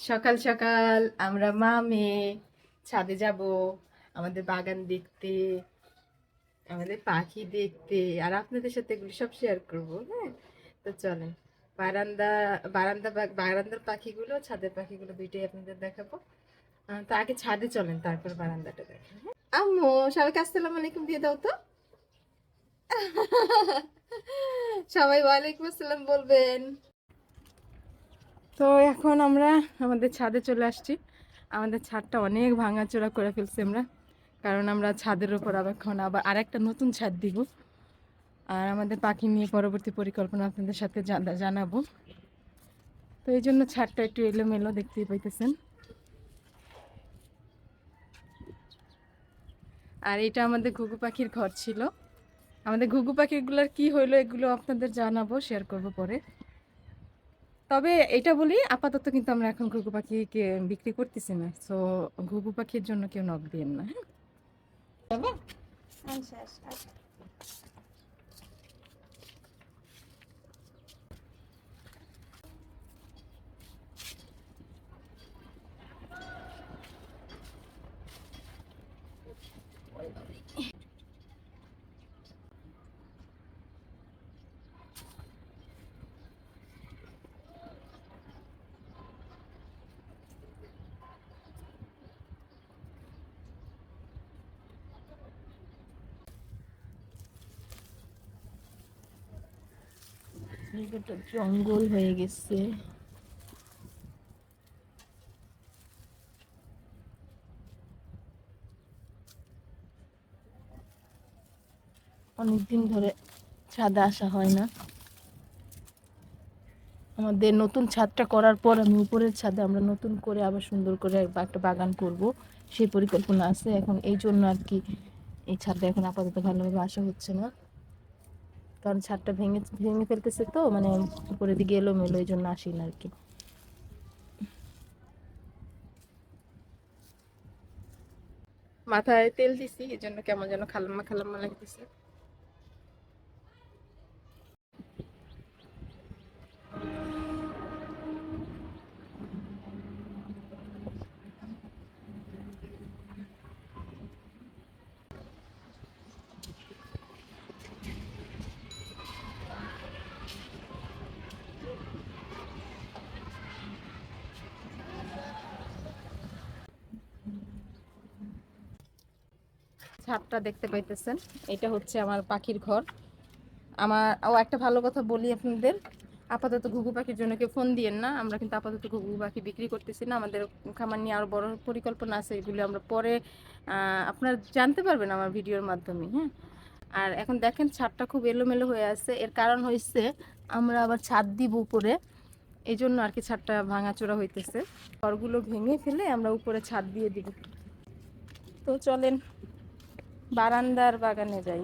সকাল সকাল আমরা মা, মেয়ে, ছাদে যাব, আমাদের বাগান দেখতে, আমাদের পাখি দেখতে, আর আপনাদের সাথে এগুলো সব শেয়ার করব হ্যাঁ? তো চলেন, বারান্দা বারান্দা বারান্দার পাখিগুলো, ছাদের পাখিগুলো দুইটাই আপনাদের দেখাবো। তো আগে ছাদে চলেন, তারপর বারান্দাটা দেখেন হ্যাঁ? আম্মু, সবাইকে আসসালামু আলাইকুম দিয়ে দাও তো। সবাই ওয়ালাইকুম আসসালাম বলবেন। তো এখন আমরা আমাদের ছাদে চলে আসছি। আমাদের ছাদটা অনেক ভাঙাচোরা করে ফেলছি আমরা, কারণ আমরা ছাদের উপর আবার এখন আবার আরেকটা নতুন ছাদ দিব। আর আমাদের পাখি নিয়ে পরবর্তী পরিকল্পনা আপনাদের সাথে জানাব। তো এই জন্য ছাদটা একটু এলোমেলো দেখতেই পাইতেছেন। আর এটা আমাদের ঘুঘু পাখির ঘর ছিল। আমাদের ঘুঘু পাখিগুলোর কি হইল এগুলো আপনাদের জানাব শেয়ার করব পরে। তবে এটা বলি, আপাতত কিন্তু আমরা এখন ঘুঘু পাখিকে বিক্রি করতেছি না। সো ঘুঘু পাখির জন্য কেউ নখ দিয়েন না হ্যাঁ? জঙ্গল হয়ে গেছে। অনেকদিন ধরে ছাদে আসা হয় না। আমাদের নতুন ছাদটা করার পর আমি উপরের ছাদে আমরা নতুন করে আবার সুন্দর করে এক- একটা বাগান করব। সেই পরিকল্পনা আছে। এখন এই জন্য আর কি এই ছাদটা এখন আপাতত ভালোভাবে আসা হচ্ছে না। কারণ ছাদটা ভেঙে ভেঙে ফেলতেছে তো মানে উপরের দিকে এলোমেলো, এই জন্য আসি না আর কি। মাথায় তেল দিছি, এই জন্য কেমন যেন খালাম্মা খালাম্মা লাগতেছে। ছাদটা দেখতে পাইতেছেন। এটা হচ্ছে আমার পাখির ঘর। আমার, ও একটা ভালো কথা বলি আপনাদের। আপাতত ঘুঘু পাখির জন্য কেউ ফোন দিয়েন না। আমরা কিন্তু আপাতত ঘুঘু পাখি বিক্রি করতেছি না। আমাদের খামার নিয়ে আরও বড় পরিকল্পনা আছে। এগুলো আমরা পরে আপনারা জানতে পারবেন আমার ভিডিওর মাধ্যমে হ্যাঁ। আর এখন দেখেন, ছাদটা খুব এলোমেলো হয়ে আছে। এর কারণ হচ্ছে আমরা আবার ছাদ দিব উপরে। এই জন্য আর কি ছাদটা ভাঙাচোরা হইতেছে। ঘরগুলো ভেঙে ফেলে আমরা উপরে ছাদ দিয়ে দিব। তো চলেন বারান্দার বাগানে যাই।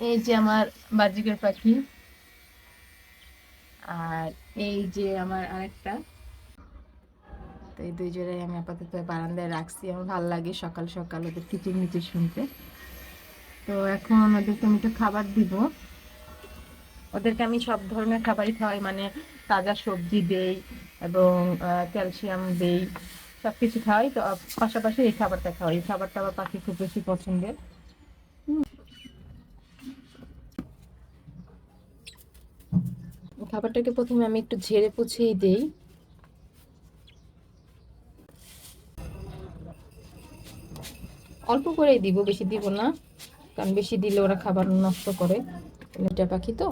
এই যে আমার বাজিকের পাখি। আর এই যে আমার আরেকটা। তো এই দুই আমি আপাতত বারান্দায় রাখছি। আমার ভালো লাগে সকাল সকাল ওদের কিচির মিচির শুনতে। তো এখন ওদেরকে আমি একটু খাবার দিব। ওদেরকে আমি সব ধরনের খাবারই খাওয়াই। মানে তাজা সবজি দেই এবং ক্যালসিয়াম দেই। সব কিছু খাওয়াই, তো পাশাপাশি এই খাবারটা খাওয়াই। এই খাবারটা আমার পাখি খুব বেশি পছন্দের। খাবারটাকে প্রথমে আমি একটু ঝেড়ে পুছিয়ে দেই। অল্প করেই দিব, বেশি দিব না। কারণ বেশি দিলে ওরা খাবার নষ্ট করে। এটা পাখি তো,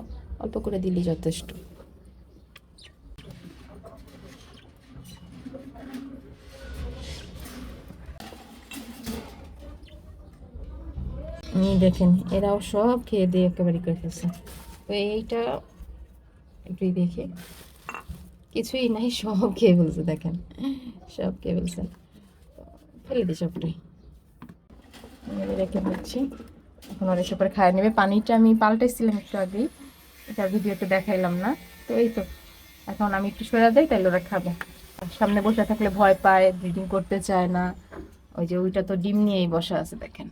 অল্প করে দিলেই যথেষ্ট। এই দেখেন, এরাও সব খেয়ে দিয়ে একেবারে করে ফেলছে। তো এইটা একটু দেখে। কিছুই নাই, সব খেয়ে ফেলছে, দেখেন। সব খেয়ে ফেলছে। ফেলে দিই সবটাই। রেখে দিচ্ছি এখন ওরা এসব খায় নেবে। পানিটা আমি পাল্টাইছিলাম একটু আগেই। এটা ভিডিওতে দেখাইলাম না। তো এই তো। এখন আমি একটু সরে দেই তাহলে ওরা খাবে। আর সামনে বসে থাকলে ভয় পায়, ব্রিডিং করতে চায় না। ওই যে ওইটা তো ডিম নিয়েই বসা আছে, দেখেন।